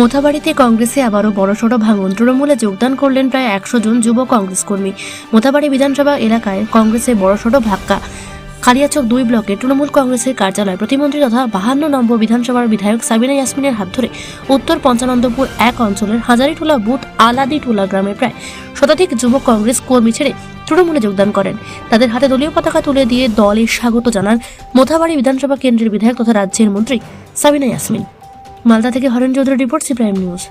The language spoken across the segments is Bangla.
মোথাবাড়িতে কংগ্রেসে আবারও বড়সড় ভাঙন। তৃণমূলে যোগদান করলেন প্রায় একশো জন যুব কংগ্রেস কর্মী মোথাবাড়ি বিধানসভা এলাকায় কংগ্রেসে বড়সড় ভাক্কা। কালিয়াচক দুই ব্লকে তৃণমূল কংগ্রেসের কার্যালয় প্রতিমন্ত্রী তথা বাহান্ন নম্বর বিধানসভার বিধায়ক সাবিনা ইয়াসমিনের হাত ধরে উত্তর পঞ্চানন্দপুর এক অঞ্চলের হাজারিটোলা বুথ আলাদিটোলা গ্রামে প্রায় শতাধিক যুব কংগ্রেস কর্মী ছেড়ে তৃণমূলে যোগদান করেন। তাদের হাতে দলীয় পতাকা তুলে দিয়ে দলে স্বাগত জানান মোথাবাড়ি বিধানসভা কেন্দ্রের বিধায়ক তথা রাজ্যের মন্ত্রী সাবিনা ইয়াসমিন। মালদা থেকে Haren Chowdhury report C prime news.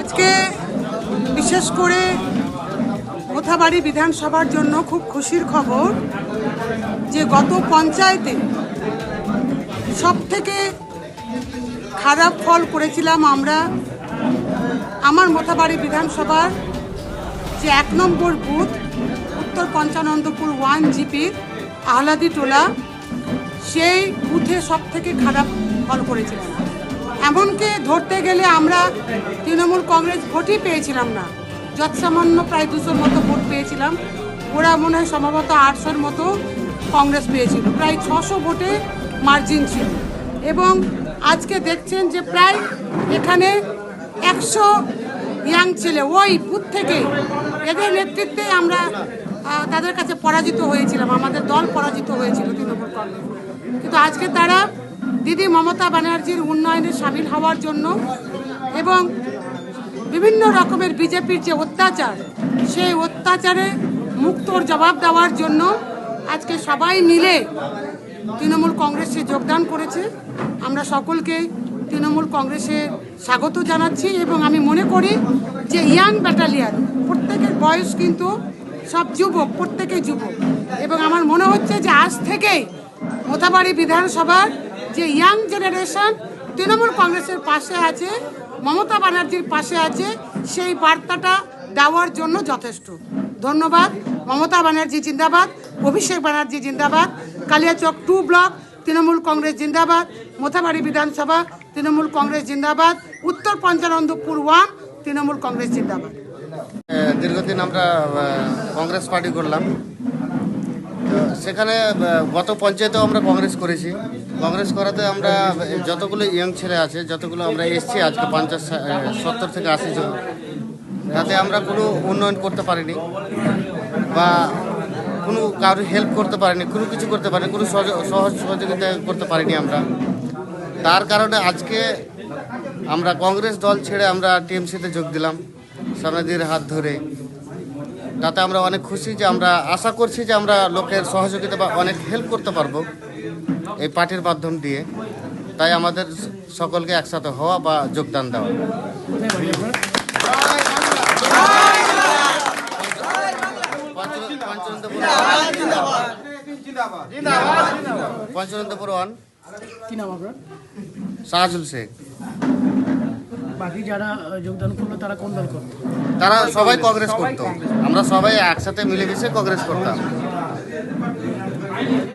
আজকে বিশেষ করে মোথাবাড়ি বিধানসভার জন্য খুব খুশির খবর যে গত পঞ্চায়েতে সব থেকে খারাপ ফল করেছিলাম আমরা আমার মোথাবাড়ি বিধানসভার যে এক নম্বর বুথ উত্তর পঞ্চানন্দপুর ওয়ান জিপির আহলাদি টোলা, সেই বুথে সব থেকে খারাপ ফল করেছিলাম এমনকি ধরতে গেলে আমরা তৃণমূল কংগ্রেস ভোটই পেয়েছিলাম না। যৎসামান্য প্রায় দুশোর মতো ভোট পেয়েছিলাম। ওরা মনে হয় সম্ভবত আটশোর মতো কংগ্রেস পেয়েছিল। প্রায় ছশো ভোটে মার্জিন ছিল। এবং আজকে দেখছেন যে প্রায় এখানে একশো ইয়াং ছেলে, ওই বুথ থেকে এদের নেতৃত্বে আমরা তাদের কাছে পরাজিত হয়েছিলাম। আমাদের দল পরাজিত হয়েছিল তৃণমূল কংগ্রেস। কিন্তু আজকে তারা দিদি মমতা ব্যানার্জির উন্নয়নে সামিল হওয়ার জন্য এবং বিভিন্ন রকমের বিজেপির যে অত্যাচার, সেই অত্যাচারে মুক্তর জবাব দেওয়ার জন্য আজকে সবাই মিলে তৃণমূল কংগ্রেসে যোগদান করেছে। আমরা সকলকে তৃণমূল কংগ্রেসে স্বাগত জানাচ্ছি এবং আমি মনে করি যে ইয়াং ব্যাটালিয়ান, প্রত্যেকের বয়স কিন্তু সব যুবক, প্রত্যেকে যুবক। এবং আমার মনে হচ্ছে যে আজ থেকেই মোথাবাড়ি বিধানসভার যে ইয়াং জেনারেশন তৃণমূল কংগ্রেসের পাশে আছে, মমতা ব্যানার্জির পাশে আছে, সেই বার্তাটা দেওয়ার জন্য যথেষ্ট। ধন্যবাদ। মমতা ব্যানার্জি জিন্দাবাদ, অভিষেক ব্যানার্জি জিন্দাবাদ, Kaliachak two block, Trinamool Congress জিন্দাবাদ মোথাবাড়ি বিধানসভা, তৃণমূল কংগ্রেস জিন্দাবাদ, উত্তর পঞ্চানন্দপুর ওয়ান, তৃণমূল কংগ্রেস জিন্দাবাদ। দীর্ঘদিন আমরা কংগ্রেস পার্টি করলাম। সেখানে গত পঞ্চায়েতেও আমরা কংগ্রেস করেছি। কংগ্রেস করাতে আমরা যতগুলো ইয়ং ছেলে আছে, যতগুলো আমরা এসছি, আজকে পঞ্চাশ সত্তর থেকে আশি জন, তাতে আমরা কোনো উন্নয়ন করতে পারিনি বা কোনো কারোর হেল্প করতে পারিনি, কোনো কিছু করতে পারিনি, কোনো সহজ- সহজ সহযোগিতা করতে পারিনি আমরা। তার কারণে আজকে আমরা কংগ্রেস দল ছেড়ে আমরা টিএমসিতে যোগ দিলাম। সামনাদির হাত ধরে। তাতে আমরা অনেক খুশি যে আমরা আশা করছি যে আমরা লোকের সহযোগিতা বা অনেক হেল্প করতে পারব এই পার্টির মাধ্যম দিয়ে। তাই আমাদের সকলকে একসাথে হওয়া বা যোগদান দেওয়া। পঞ্চনন্দপুর ওয়ান। শাহজুল শেখ। বাকি যারা যোগদান করল, তারা কোন দল করতো? তারা সবাই কংগ্রেস করতো। আমরা সবাই একসাথে মিলেমিশে কংগ্রেস করতাম।